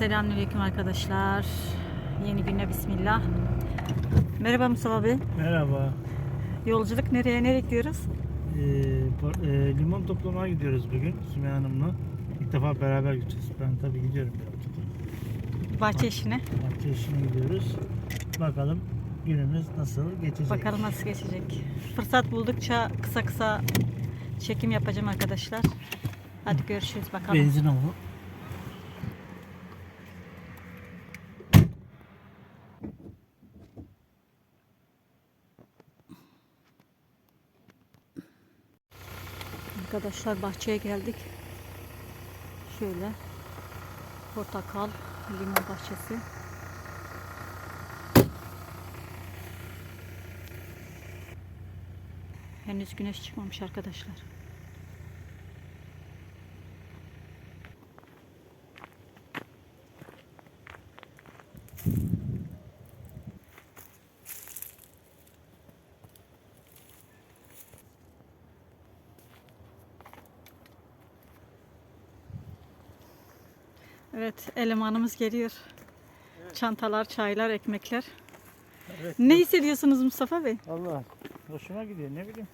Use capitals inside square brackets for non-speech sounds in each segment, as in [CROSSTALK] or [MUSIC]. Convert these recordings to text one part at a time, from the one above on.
Selamünaleyküm arkadaşlar. Yeni güne bismillah. Merhaba Mustafa Bey. Merhaba. Yolculuk nereye nereye gidiyoruz? Ee, e, limon toplamaya gidiyoruz bugün Sümeyye Hanım'la. İlk defa beraber gideceğiz. Ben tabii gidiyorum birazcık. Bahçe işine. Bahçe işine gidiyoruz. Bakalım günümüz nasıl geçecek. Bakalım nasıl geçecek. Fırsat buldukça kısa kısa çekim yapacağım arkadaşlar. Hadi görüşürüz bakalım. Benzin oldu. Arkadaşlar bahçeye geldik. Şöyle portakal, limon bahçesi. Henüz güneş çıkmamış arkadaşlar. Evet, elemanımız geliyor. Çantalar, çaylar, ekmekler. Evet. Ne hissediyorsunuz Mustafa Bey? Allah hoşuma gidiyor ne bileyim.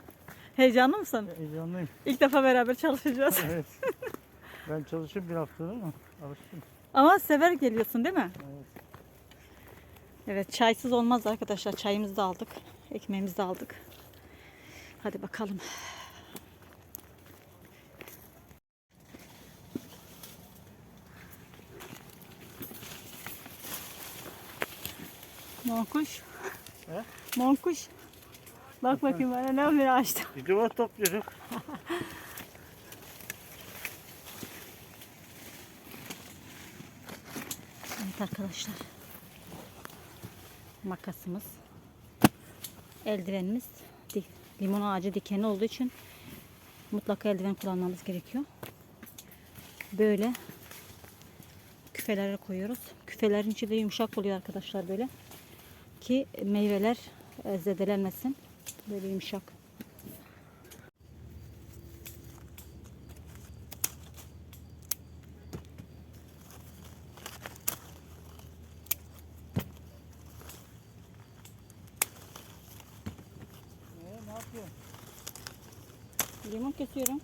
Heyecanlı mısın? Heyecanlıyım. İlk defa beraber çalışacağız. evet. [LAUGHS] ben çalışıp bir haftadır ama alıştım. Ama sever geliyorsun değil mi? Evet. Evet, çaysız olmaz arkadaşlar. Çayımızı da aldık. Ekmeğimizi de aldık. Hadi bakalım. Monkuş. He? Monkuş. Bak bakayım bana ne bir. Bir duvar topluyorum. Evet arkadaşlar. Makasımız. Eldivenimiz. Di- Limon ağacı dikeni olduğu için mutlaka eldiven kullanmamız gerekiyor. Böyle küfelere koyuyoruz. Küfelerin içi de yumuşak oluyor arkadaşlar böyle. Ki meyveler e, zedelenmesin. Böyle yumuşak. Ee? Limon kesiyorum.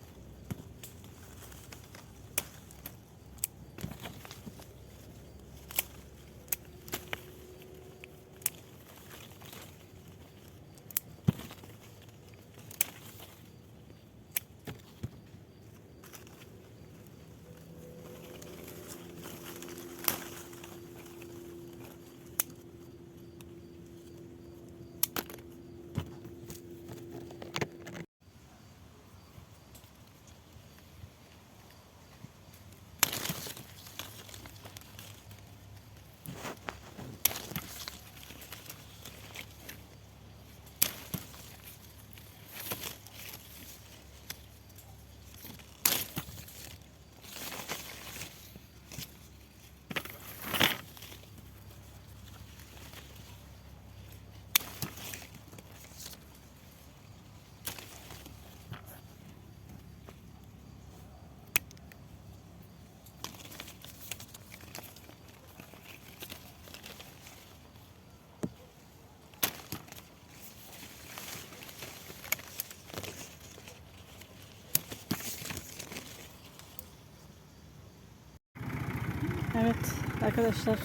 Evet arkadaşlar.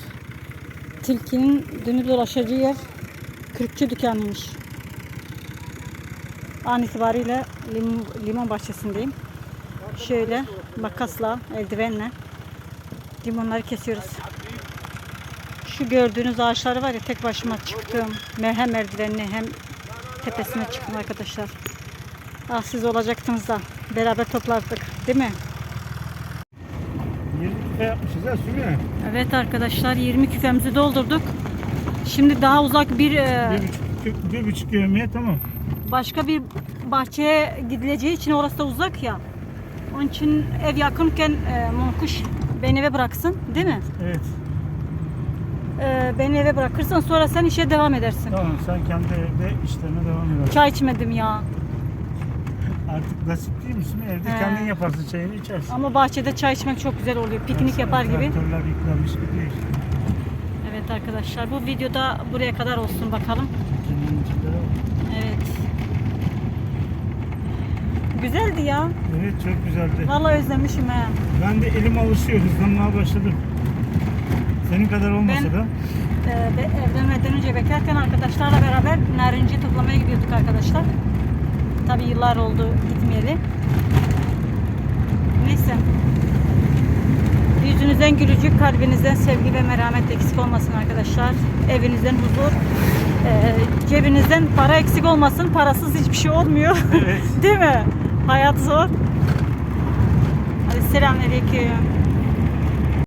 Tilkinin dönüp dolaşacağı yer kürkçü dükkanıymış. An itibariyle limon, limon bahçesindeyim. Şöyle makasla, eldivenle limonları kesiyoruz. Şu gördüğünüz ağaçları var ya tek başıma çıktım. Hem merdivenine hem tepesine çıktım arkadaşlar. Ah siz olacaktınız da beraber toplardık değil mi? 20 küpe yapmışız ha Sümeyye. Evet arkadaşlar 20 küfemizi doldurduk. Şimdi daha uzak bir e, Bir buçuk, bir buçuk yevmiye tamam. başka bir bahçeye gidileceği için orası da uzak ya. Onun için ev yakınken e, Monkuş beni eve bıraksın değil mi? Evet. E, beni eve bırakırsan sonra sen işe devam edersin. Tamam sen kendi evde işlerine devam edersin. Çay içmedim ya. Artık nasip değil misin? Evde He. kendin yaparsın çayını içersin. Ama bahçede çay içmek çok güzel oluyor. Piknik Baksana, yapar gibi. Traktörler yüklenmiş gidiyor işte. Evet arkadaşlar bu videoda buraya kadar olsun bakalım. İçinde var. Evet. Güzeldi ya. Evet çok güzeldi. Vallahi özlemişim he. Ben de elim alışıyor, hızlanmaya başladım. Senin kadar olmasa Ben- da. Ee, be- evlenmeden önce bekarken arkadaşlarla beraber narinci toplamaya gidiyorduk arkadaşlar. Tabi yıllar oldu gitmeyeli. Neyse. Yüzünüzden gülücük, kalbinizden sevgi ve merhamet eksik olmasın arkadaşlar. Evinizden huzur, ee, cebinizden para eksik olmasın. Parasız hiçbir şey olmuyor. Evet. [LAUGHS] Değil mi? Hayat zor. Hadi selamünaleyküm.